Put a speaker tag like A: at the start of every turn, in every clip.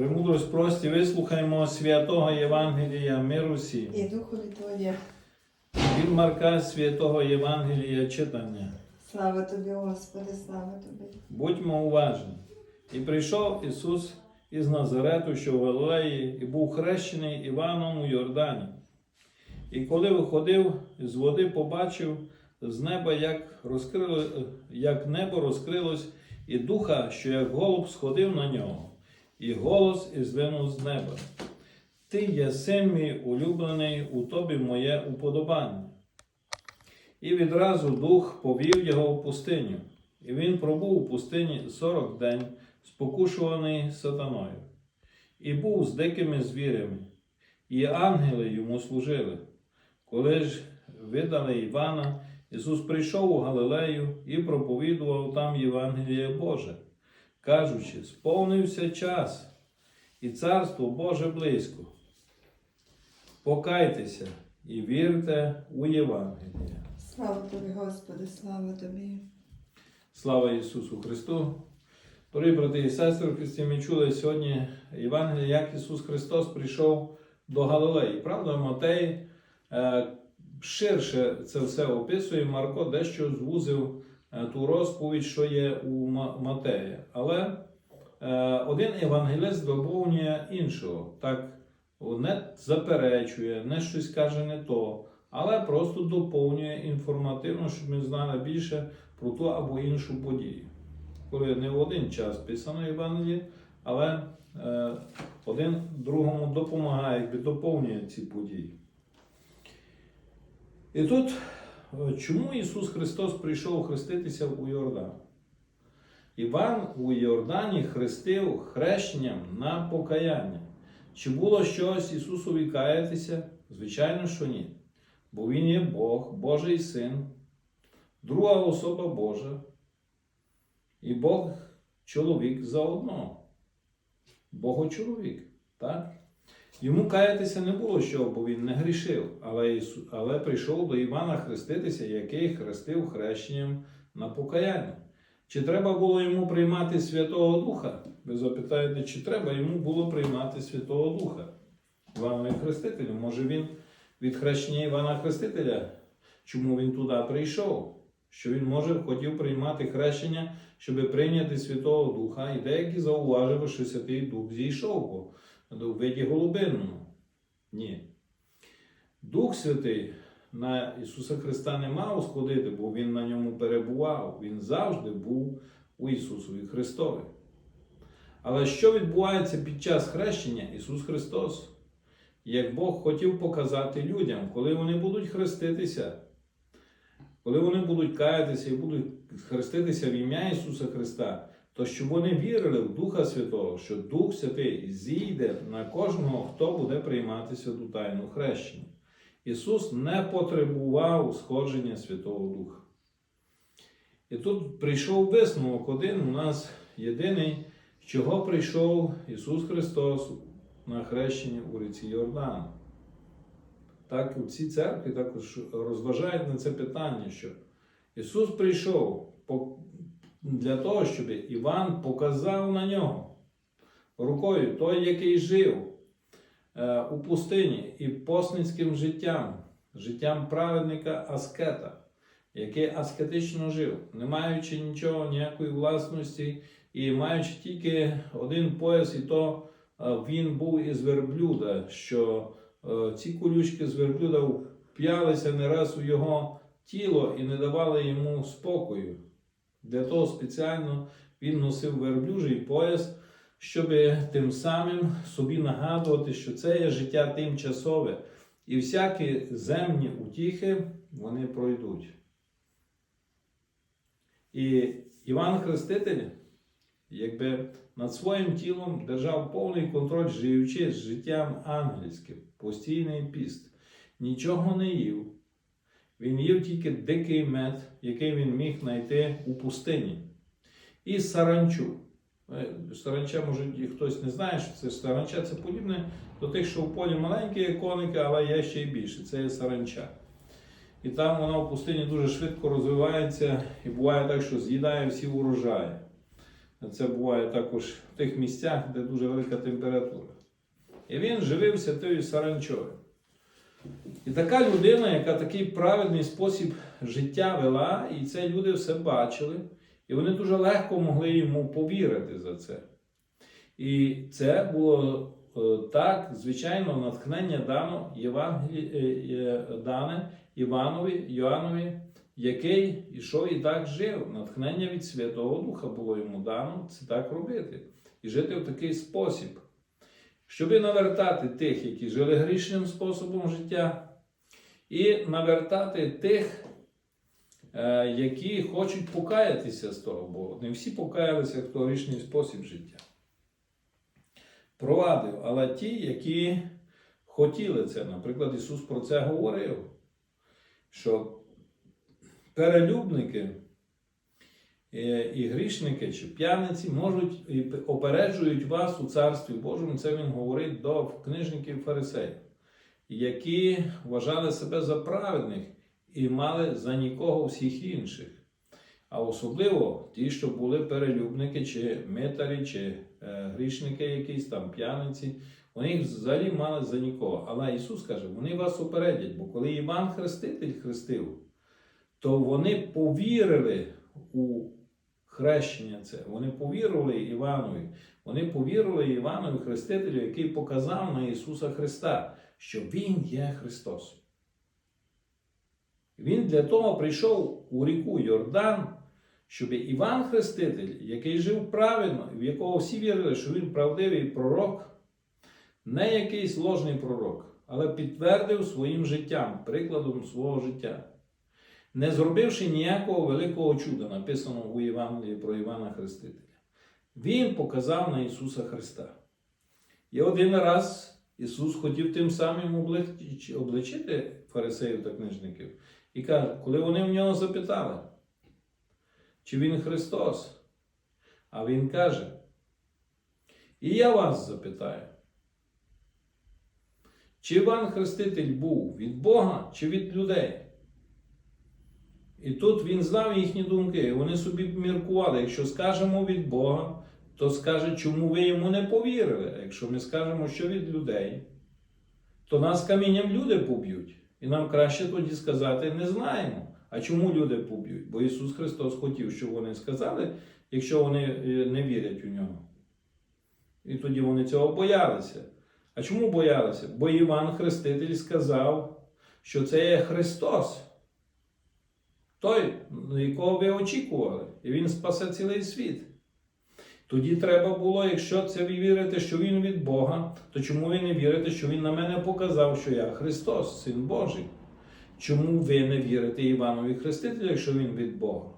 A: Премудрость прості, вислухаймо святого Євангелія миру всім.
B: і Духові Твоє.
A: Від Марка святого Євангелія читання.
B: Слава Тобі, Господи, слава Тобі.
A: Будьмо уважні. І прийшов Ісус із Назарету, що в Галилеї, і був хрещений Іваном у Йордані. І коли виходив з води, побачив з неба, як, розкрили, як небо розкрилось, і духа, що як голуб сходив на нього, і голос ізвинув з неба. Ти є син мій улюблений, у тобі моє уподобання. І відразу дух повів його в пустиню, і він пробув у пустині сорок день, спокушуваний сатаною, і був з дикими звірями, і ангели йому служили. Коли ж видали Івана, Ісус прийшов у Галилею і проповідував там Євангеліє Боже, кажучи, сповнився час, і царство Боже близько. Покайтеся і вірте у Євангеліє.
B: Слава Тобі, Господи, слава Тобі.
A: Слава Ісусу Христу! Дорогі брати і сестри, в Христі, ми чули сьогодні Євангеліє, як Ісус Христос прийшов до Галилеї. Правда, Матей е, ширше це все описує. Марко дещо звузив ту розповідь, що є у Ма- Матея. Але е, один евангелист доповнює іншого. Так не заперечує, не щось каже не то, але просто доповнює інформативно, щоб ми знали більше про ту або іншу подію. Коли не в один час писано Євангеліє, але е, один другому допомагає, якби доповнює ці події. І тут е, чому Ісус Христос прийшов хреститися у Йордан? Іван у Йордані хрестив хрещенням на покаяння. Чи було щось Ісусові каятися? Звичайно, що ні. Бо Він є Бог, Божий Син, друга особа Божа. І Бог чоловік заодно. Богочоловік. Так? Йому каятися не було що, бо він не грішив, але, Ісу... але прийшов до Івана хреститися, який хрестив хрещенням на покаяння. Чи треба було йому приймати Святого Духа? Ви запитаєте, чи треба йому було приймати Святого Духа? Іванові Хрестителю? Може він від хрещення Івана Хрестителя? Чому він туди прийшов? Що він може хотів приймати хрещення, щоб прийняти Святого Духа, і деякі зауважили, що Святий Дух зійшов у виді голубинному. Ні. Дух Святий на Ісуса Христа не мав сходити, бо Він на ньому перебував. Він завжди був у Ісусові Христові. Але що відбувається під час хрещення Ісус Христос? Як Бог хотів показати людям, коли вони будуть хреститися, коли вони будуть каятися і будуть хреститися в ім'я Ісуса Христа, то щоб вони вірили в Духа Святого, що Дух Святий зійде на кожного, хто буде приймати святу тайну хрещення. Ісус не потребував сходження Святого Духа. І тут прийшов висновок один у нас єдиний, з чого прийшов Ісус Христос на хрещення у ріці Йордан. Так, у цій церкві також розважають на це питання, що Ісус прийшов для того, щоб Іван показав на нього рукою той, який жив е, у пустині і посницьким життям, життям праведника аскета, який аскетично жив, не маючи нічого, ніякої власності, і маючи тільки один пояс, і то е, він був із верблюда, що е, ці колючки з верблюда вп'ялися не раз у його тіло і не давали йому спокою. Для того спеціально він носив верблюжий пояс, щоб тим самим собі нагадувати, що це є життя тимчасове, і всякі земні утіхи вони пройдуть. І Іван Хреститель, якби над своїм тілом держав повний контроль, живучи з життям ангельським, постійний піст, нічого не їв. Він їв тільки дикий мед, який він міг знайти у пустині. І саранчу. Е, Саранча, може, хтось не знає, що це саранча це подібне до тих, що в полі маленькі коники, але є ще й більше. Це є саранча. І там вона в пустині дуже швидко розвивається, і буває так, що з'їдає всі урожаї. Це буває також в тих місцях, де дуже велика температура. І він живився тою саранчою. І така людина, яка такий праведний спосіб життя вела, і це люди все бачили, і вони дуже легко могли йому повірити за це. І це було е, так, звичайно, натхнення дано Євангелі... е, дане Іванові, Йоаннові, який ішов і так жив. Натхнення від Святого Духа було йому дано це так робити і жити в такий спосіб. Щоби навертати тих, які жили грішним способом життя, і навертати тих, е, які хочуть покаятися з того, бо не всі покаялися, хто грішний спосіб життя. Провадив, але ті, які хотіли це. Наприклад, Ісус про це говорив, що перелюбники е, і грішники чи п'яниці можуть і опереджують вас у Царстві Божому. Це він говорить до книжників фарисеїв, які вважали себе за праведних і мали за нікого всіх інших. А особливо ті, що були перелюбники, чи митарі, чи е, грішники, якісь там п'яниці, вони взагалі мали за нікого. Але Ісус каже, вони вас опередять, бо коли Іван Хреститель хрестив, то вони повірили у хрещення це. Вони повірили Іванові. Вони повірили Іванові Хрестителю, який показав на Ісуса Христа, що Він є Христос. Він для того прийшов у ріку Йордан, щоб Іван Хреститель, який жив правильно, в якого всі вірили, що він правдивий пророк, не якийсь ложний пророк, але підтвердив своїм життям, прикладом свого життя, не зробивши ніякого великого чуда, написаного у Євангелії про Івана Хрестителя. Він показав на Ісуса Христа. І один раз Ісус хотів тим самим обличити фарисеїв та книжників. І каже, коли вони в нього запитали, чи він Христос, а Він каже, і я вас запитаю, чи Іван Хреститель був від Бога чи від людей? І тут він знав їхні думки, і вони собі міркували, якщо скажемо від Бога, то скаже, чому ви йому не повірили? А якщо ми скажемо, що від людей, то нас камінням люди поб'ють. І нам краще тоді сказати не знаємо. А чому люди поб'ють? Бо Ісус Христос хотів, щоб вони сказали, якщо вони е, не вірять у нього. І тоді вони цього боялися. А чому боялися? Бо Іван Хреститель сказав, що це є Христос. Той, якого ви очікували, і Він спасе цілий світ. Тоді треба було, якщо це ви вірите, що Він від Бога, то чому ви не вірите, що Він на мене показав, що я Христос, Син Божий? Чому ви не вірите Іванові Хрестителю, якщо Він від Бога?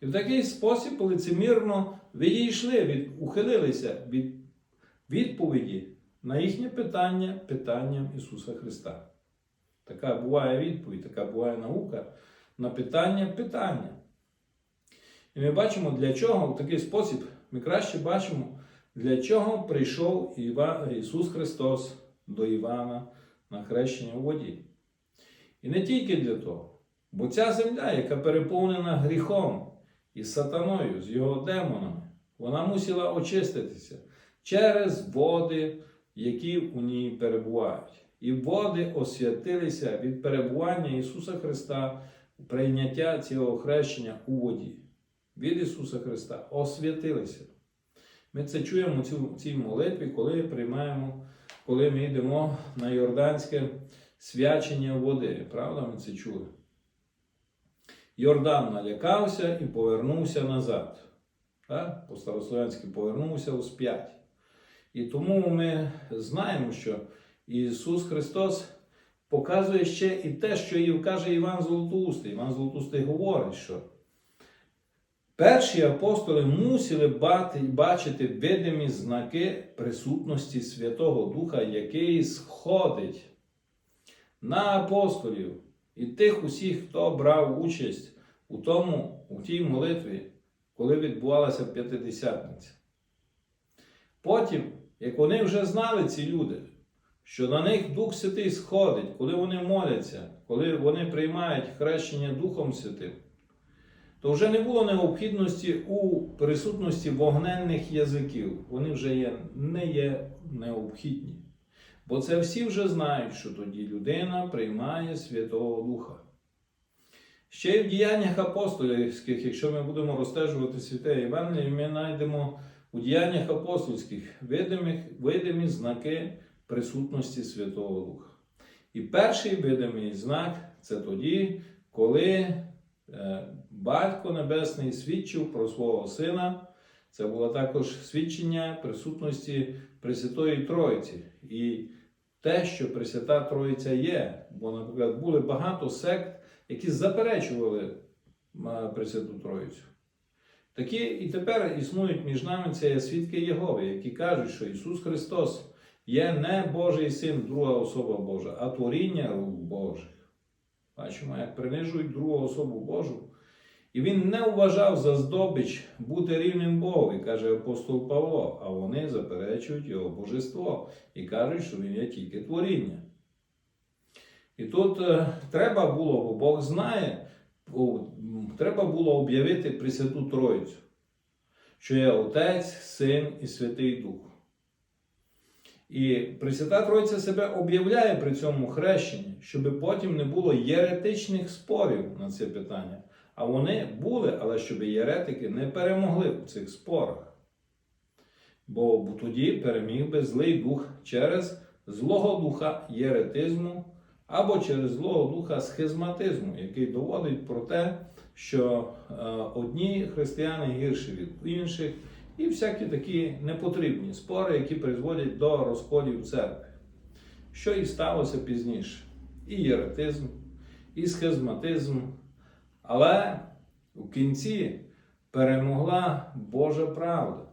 A: І в такий спосіб лицемірно відійшли, від, ухилилися від відповіді на їхнє питання питанням Ісуса Христа. Така буває відповідь, така буває наука на питання питання. І ми бачимо, для чого в такий спосіб ми краще бачимо, для чого прийшов Ісус Христос до Івана на хрещення у воді. І не тільки для того, бо ця земля, яка переповнена гріхом і сатаною, з його демонами, вона мусила очиститися через води, які у ній перебувають. І води освятилися від перебування Ісуса Христа, прийняття цього хрещення у воді. Від Ісуса Христа освятилися. Ми це чуємо в цій молитві, коли приймаємо, коли ми йдемо на Йорданське свячення води. Правда, ми це чули? Йордан налякався і повернувся назад. Так? По-старослов'янськи повернувся усп'ять. І тому ми знаємо, що Ісус Христос показує ще і те, що каже Іван Золотоустий. Іван Золотоустий говорить, що перші апостоли мусили бачити видимі знаки присутності Святого Духа, який сходить на апостолів і тих усіх, хто брав участь у тому, у тій молитві, коли відбувалася п'ятидесятниця. Потім, як вони вже знали ці люди, що на них Дух Святий сходить, коли вони моляться, коли вони приймають хрещення Духом Святим, то вже не було необхідності у присутності вогненних язиків. Вони вже є, не є необхідні. Бо це всі вже знають, що тоді людина приймає Святого Духа. Ще й в діяннях апостольських, якщо ми будемо розстежувати святе Євангеліє, ми знайдемо у діяннях апостольських видимих, видимі знаки присутності Святого Духа. І перший видимий знак це тоді, коли е, Батько Небесний свідчив про свого Сина. Це було також свідчення присутності Пресвятої Троїці. І те, що Пресвята Троїця є, бо, наприклад, були багато сект, які заперечували Пресвяту Троїцю. Такі і тепер існують між нами це свідки Єгови, які кажуть, що Ісус Христос є не Божий син, друга особа Божа, а творіння рук Божих. Бачимо, як принижують другу особу Божу. І він не вважав за здобич бути рівним Богові, каже апостол Павло, а вони заперечують його божество і кажуть, що він є тільки творіння. І тут е, треба було, бо Бог знає, треба було об'явити Пресвяту Троїцю, що є Отець, Син і Святий Дух. І Пресвята Тройця себе об'являє при цьому хрещенні, щоб потім не було єретичних спорів на це питання. А вони були, але щоб єретики не перемогли в цих спорах. Бо тоді переміг би злий дух через злого духа єретизму або через злого духа схизматизму, який доводить про те, що е, одні християни гірші від інших, і всякі такі непотрібні спори, які призводять до розколів церкви. Що і сталося пізніше: і єретизм, і схизматизм. Але в кінці перемогла Божа правда.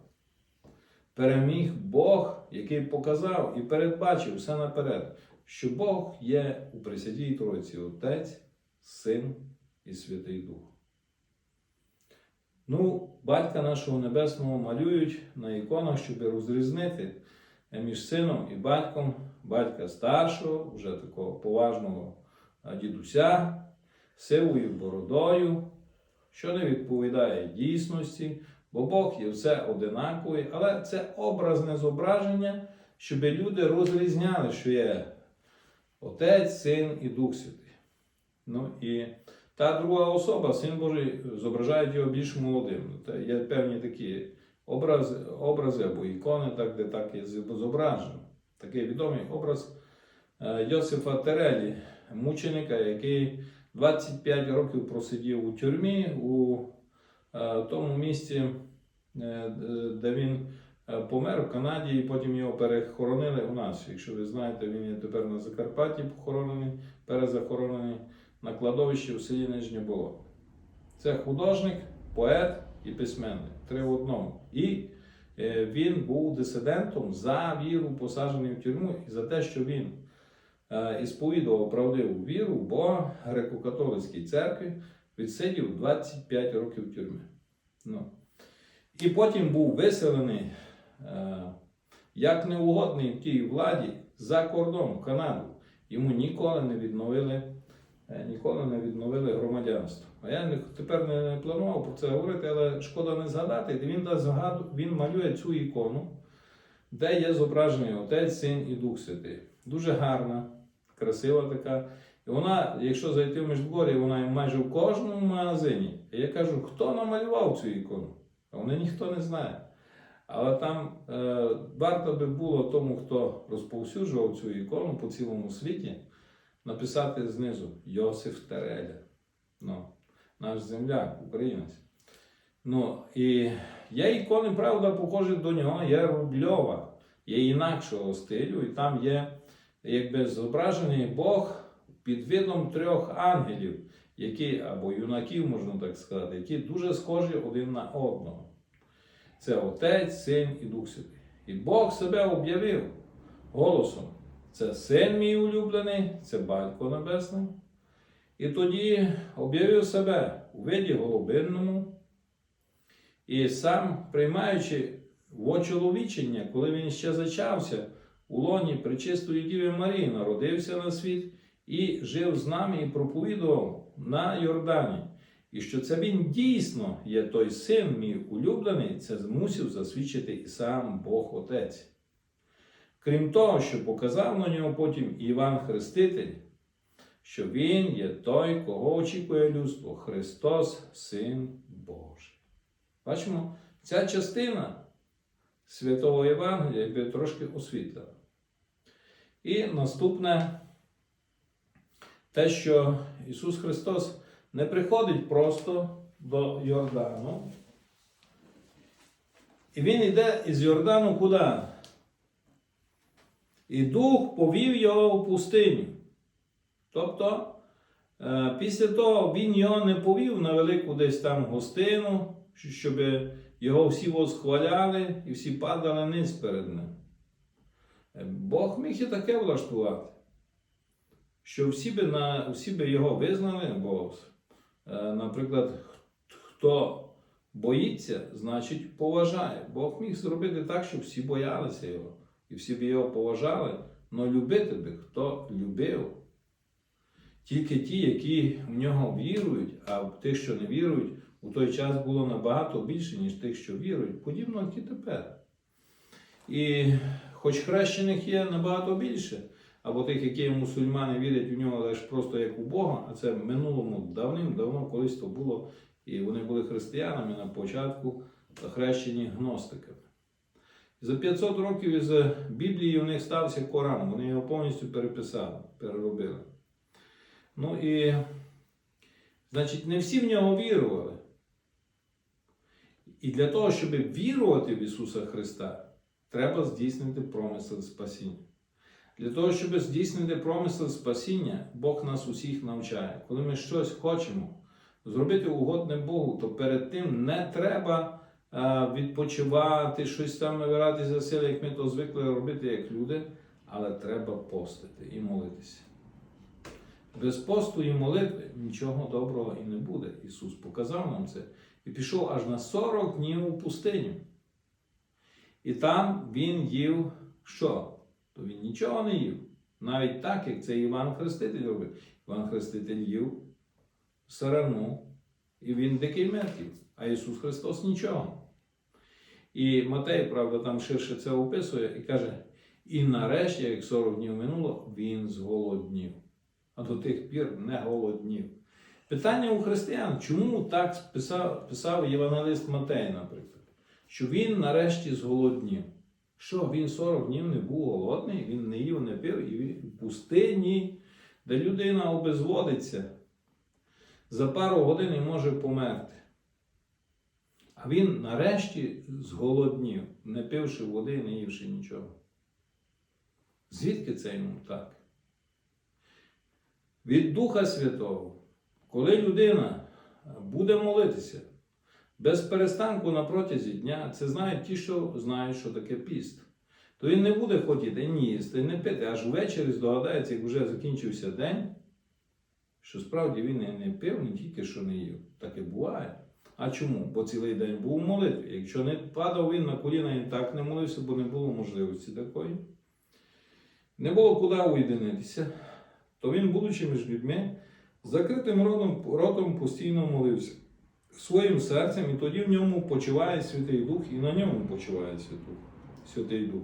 A: Переміг Бог, який показав і передбачив все наперед, що Бог є у Пресвятій Тройці Отець, Син і Святий Дух. Ну, батька нашого Небесного малюють на іконах, щоб розрізнити між сином і батьком батька старшого, вже такого поважного дідуся, сивою бородою, що не відповідає дійсності, бо Бог є все одинаковий, але це образне зображення, щоб люди розрізняли, що є Отець, Син і Дух Святий. Ну і та друга особа, Син Божий, зображають його більш молодим. Є певні такі образи, образи або ікони, так, де так є зображено. Такий відомий образ е, Йосифа Терелі, мученика, який 25 років просидів у тюрмі у е, тому місці, е, де він е, помер в Канаді, і потім його перехоронили у нас. Якщо ви знаєте, він є тепер на Закарпатті похоронений, перезахоронений на кладовищі у селі Нижнє Було. Це художник, поет і письменник. Три в одному. І він був дисидентом за віру, посаджений в тюрму, і за те, що він е, ісповідував правдиву віру, бо греко-католицькій церкві відсидів 25 років тюрми. Ну. І потім був виселений е, як неугодний в тій владі за кордон в Канаду. Йому ніколи не відновили, е, ніколи не відновили громадянство. А я не- тепер не, планував про це говорити, але шкода не згадати. Він, він малює цю ікону, де є зображений Отець, Син і Дух Святий. Дуже гарна, красива така. І вона, якщо зайти в Междугорі, вона майже в кожному магазині. І я кажу, хто намалював цю ікону? Вони ніхто не знає. Але там е, варто би було тому, хто розповсюджував цю ікону по цілому світі, написати знизу Йосиф Тереля. Ну, наш земляк, українець. Ну, і є ікони, правда, похожі до нього, є Рубльова, є інакшого стилю, і там є якби зображений Бог під видом трьох ангелів, які, або юнаків, можна так сказати, які дуже схожі один на одного. Це Отець, Син і Дух Святий. І Бог себе об'явив голосом. Це син мій улюблений, це Батько Небесний. І тоді об'явив себе у виді голубинному. І сам, приймаючи вочоловічення, коли він ще зачався у лоні Пречистої Діви Марії, народився на світ і жив з нами і проповідував на Йордані. І що це він дійсно є той син, мій улюблений, це змусив засвідчити і сам Бог Отець. Крім того, що показав на нього потім Іван Хреститель, що він є той, кого очікує людство, Христос, Син Божий. Бачимо, ця частина Святого Євангелія трошки освітлена. І наступне те, що Ісус Христос не приходить просто до Йордану. І Він йде із Йордану куди? І Дух повів його в пустиню. Тобто, е, після того він його не повів на велику десь там гостину, щоб його всі восхваляли і всі падали низ перед ним. Бог міг і таке влаштувати, що всі би, на, всі би його визнали, бо, е, наприклад, хто боїться, значить поважає. Бог міг зробити так, щоб всі боялися його. І всі б його поважали, але любити би, хто любив. Тільки ті, які в нього вірують, а тих, що не вірують, у той час було набагато більше, ніж тих, що вірують, подібно і тепер. І хоч хрещених є набагато більше, або тих, які мусульмани вірять в нього лише просто як у Бога, а це в минулому давним-давно колись то було, і вони були християнами на початку, хрещені гностиками. За 500 років із Біблії у них стався Коран, вони його повністю переписали, переробили. Ну і, значить, не всі в нього вірували. І для того, щоб вірувати в Ісуса Христа, треба здійснити промисел спасіння. Для того, щоб здійснити промисел спасіння, Бог нас усіх навчає. Коли ми щось хочемо зробити угодне Богу, то перед тим не треба відпочивати, щось там набирати за сили, як ми то звикли робити як люди, але треба постити і молитися. Без посту і молитви нічого доброго і не буде. Ісус показав нам це і пішов аж на 40 днів у пустиню. І там Він їв що? То він нічого не їв. Навіть так, як це Іван Хреститель робив. Іван Хреститель їв сарану, і він дикий мертвів, а Ісус Христос нічого. І Матей, правда, там ширше це описує і каже: і нарешті, як 40 днів минуло, він зголоднів. А до тих пір не голоднів. Питання у християн, чому так писав, писав євангелист Матей, наприклад, що він нарешті зголоднів. Що він 40 днів не був голодний, він не їв, не пив, і він в пустині, де людина обезводиться, за пару годин і може померти. А він нарешті зголоднів, не пивши води, не ївши нічого. Звідки це йому так? Від Духа Святого, коли людина буде молитися без перестанку на протязі дня, це знають ті, що знають, що таке піст. То він не буде хотіти ні їсти, не пити, аж ввечері здогадається, як вже закінчився день, що справді він і не пив, не тільки що не їв. Таке буває. А чому? Бо цілий день був у молитві. Якщо не падав він на коліна і так не молився, бо не було можливості такої. Не було куди уєдинитися, то він, будучи між людьми, закритим ротом постійно молився своїм серцем, і тоді в ньому почиває Святий Дух, і на ньому почиває Святий, Дух.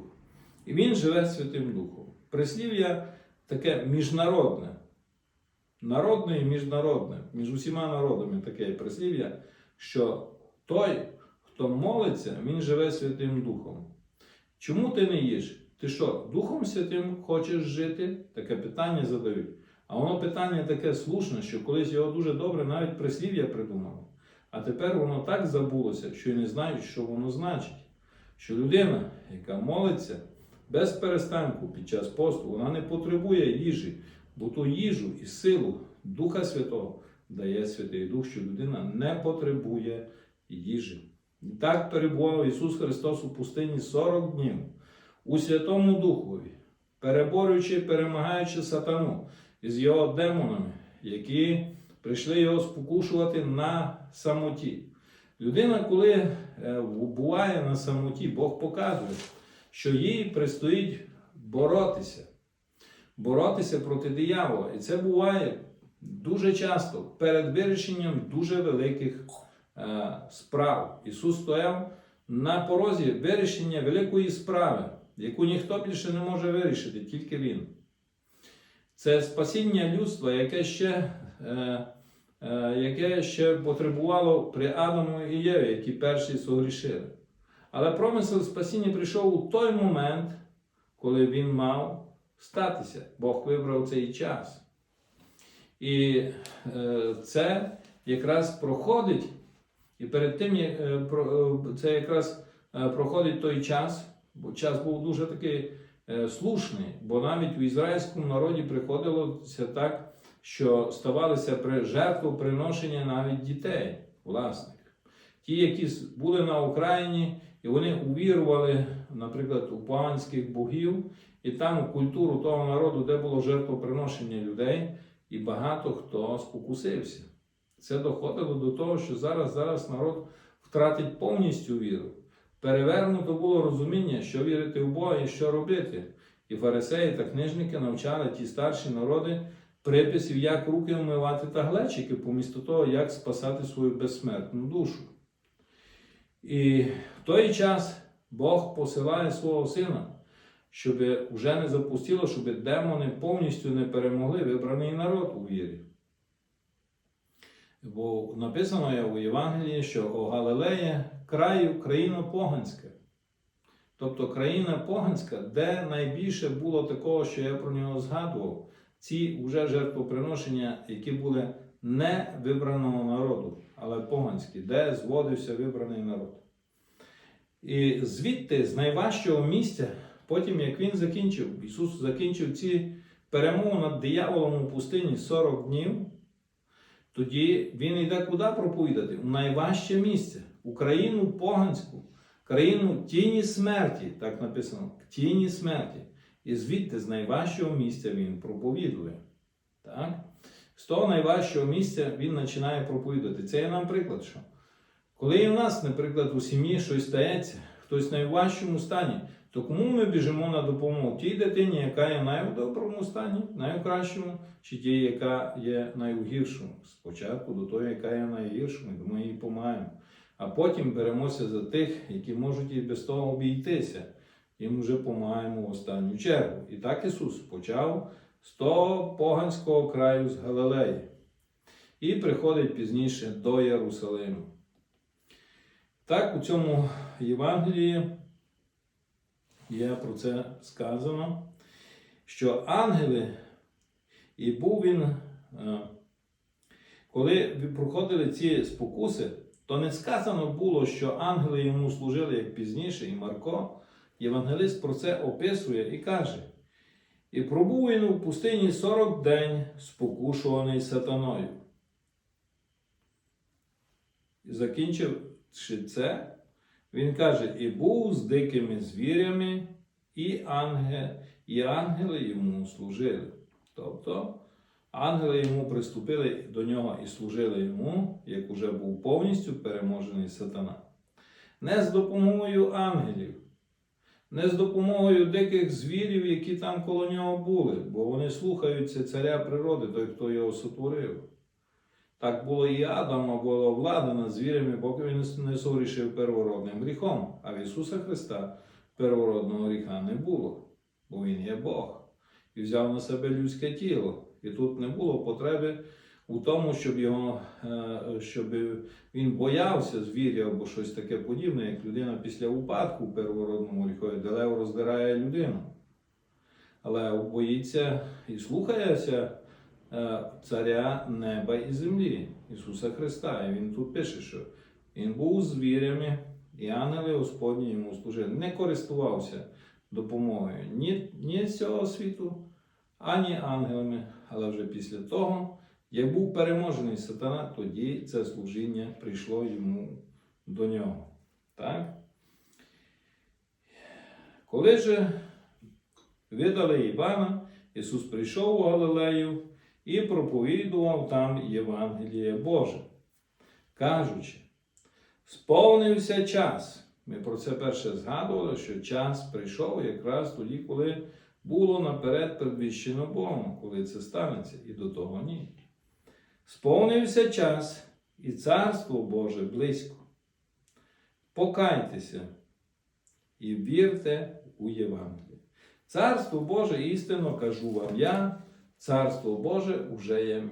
A: І він живе Святим Духом. Прислів'я таке міжнародне, народне і міжнародне, між усіма народами таке прислів'я, що той, хто молиться, він живе Святим Духом. Чому ти не їш? Ти що, Духом Святим хочеш жити? Таке питання задають. А воно питання таке слушне, що колись його дуже добре навіть прислів'я придумали. А тепер воно так забулося, що й не знають, що воно значить. Що людина, яка молиться без перестанку під час посту, вона не потребує їжі, бо ту їжу і силу Духа Святого дає Святий Дух, що людина не потребує їжі. І так перебував Ісус Христос у пустині 40 днів у Святому Духові, переборюючи, перемагаючи сатану із його демонами, які прийшли його спокушувати на самоті. Людина, коли е, буває на самоті, Бог показує, що їй предстоїть боротися, боротися проти диявола. І це буває дуже часто перед вирішенням дуже великих е, справ. Ісус стояв на порозі вирішення великої справи, яку ніхто більше не може вирішити, тільки Він. Це спасіння людства, яке ще, яке ще потребувало при Адаму і Єві, які перші согрішили. Але промисел спасіння прийшов у той момент, коли він мав статися. Бог вибрав цей час. І е, це якраз проходить, і перед тим е, е, це якраз е, проходить той час, бо час був дуже такий е, слушний, бо навіть в ізраїльському народі приходилося так, що ставалися при жертвоприношення навіть дітей, власних. Ті, які були на Україні, і вони увірували, наприклад, у поганських богів, і там у культуру того народу, де було жертвоприношення людей, і багато хто спокусився. Це доходило до того, що зараз, зараз народ втратить повністю віру. Перевернуто було розуміння, що вірити в Бога і що робити. І фарисеї та книжники навчали ті старші народи приписів, як руки вмивати та глечики, помісто того, як спасати свою безсмертну душу. І в той час Бог посилає свого сина, щоб вже не запустило, щоб демони повністю не перемогли вибраний народ у вірі. Бо написано є у Євангелії, що о Галилея краю країна поганська. Тобто країна поганська, де найбільше було такого, що я про нього згадував, ці вже жертвоприношення, які були не вибраного народу, але поганські, де зводився вибраний народ. І звідти, з найважчого місця, потім як він закінчив, Ісус закінчив ці перемови над дияволом у пустині 40 днів, тоді він йде куди проповідати? У найважче місце, у країну поганську, країну тіні смерті, так написано, тіні смерті. І звідти з найважчого місця він проповідує. Так? З того найважчого місця він починає проповідати. Це є нам приклад, що коли і в нас, наприклад, у сім'ї щось стається, хтось в найважчому стані, то кому ми біжимо на допомогу? Тій дитині, яка є в найдоброму стані, найкращому, чи тій, яка є найгіршому? Спочатку до тої, яка є найгіршому, і ми їй допомагаємо. А потім беремося за тих, які можуть і без того обійтися. Їм вже допомагаємо в останню чергу. І так Ісус почав з того поганського краю з Галилеї. І приходить пізніше до Єрусалиму. Так, у цьому Євангелії є про це сказано, що ангели, і був він, е, коли проходили ці спокуси, то не сказано було, що ангели йому служили як пізніше, і Марко, євангелист про це описує і каже: І пробув він у пустині 40 день, спокушуваний сатаною. І закінчивши це, він каже: і був з дикими звірями, і, ангел, і ангели йому служили. Тобто ангели йому приступили до нього і служили йому, як уже був повністю переможений сатана. Не з допомогою ангелів, не з допомогою диких звірів, які там коло нього були, бо вони слухаються царя природи, той, хто його сотворив. Так було і Адама була влада над звірями, поки він не согрішив первородним гріхом. А в Ісуса Христа первородного гріха не було, бо Він є Бог і взяв на себе людське тіло. І тут не було потреби у тому, щоб його, е, щоб він боявся звіря або щось таке подібне, як людина після упадку в первородному гріхові, де лев роздирає людину. Але боїться і слухається е, царя неба і землі, Ісуса Христа. І він тут пише, що Він був звірями, і ангели Господні йому служили. Не користувався допомогою ні, ні цього світу, ані ангелами. Але вже після того, як був переможений сатана, тоді це служіння прийшло йому до нього. Так? Коли же видали Івана, Ісус прийшов у Галилею і проповідував там Євангеліє Боже, кажучи, сповнився час. Ми про це перше згадували, що час прийшов якраз тоді, коли було наперед предвіщено Богом, коли це станеться, і до того ні. Сповнився час, і царство Боже близько. Покайтеся і вірте у Євангеліє. Царство Боже, істинно кажу вам я, царство Боже уже є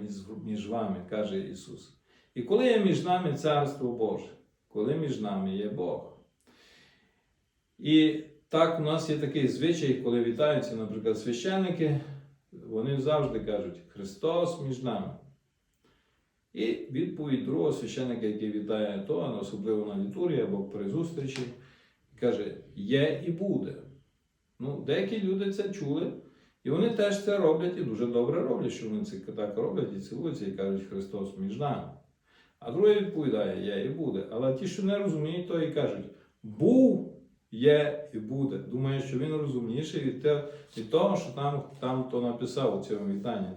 A: між- вами, каже Ісус. І коли є між нами царство Боже, коли між нами є Бог. І так у нас є такий звичай, коли вітаються, наприклад, священники, вони завжди кажуть Христос між нами. І відповідь другого священника, який вітає то, особливо на літургії або при зустрічі, каже: є і буде. Ну, деякі люди це чули, і вони теж це роблять і дуже добре роблять, що вони це так роблять і цілуються і кажуть Христос між нами. А другий відповідає, є і буде. Але ті, що не розуміють, то і кажуть, був, є і буде. Думаю, що він розумніший від, те, від того, що там, там то написав у цьому вітанні.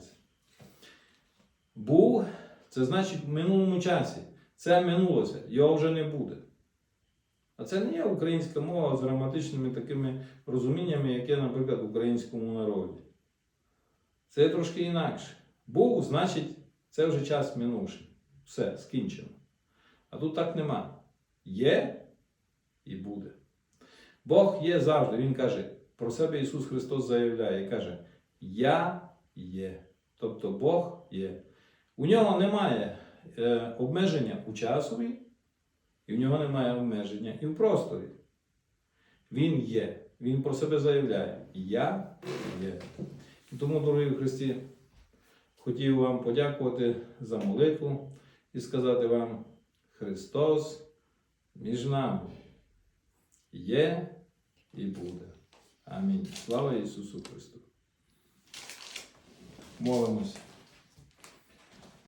A: Був, це значить в минулому часі. Це минулося, його вже не буде. А це не є українська мова з граматичними такими розуміннями, яке, наприклад, в українському народі. Це трошки інакше. Був, значить, це вже час минувший. Все, скінчено. А тут так нема. Є і буде. Бог є завжди. Він каже, про себе Ісус Христос заявляє і каже: Я є. Тобто Бог є. У нього немає е, обмеження у часові, і в нього немає обмеження і в просторі. Він є. Він про себе заявляє: Я є. Тому, дорогі в Христі, хотів вам подякувати за молитву і сказати вам: Христос між нами є і буде. Амінь. Слава Ісусу Христу. Молимося.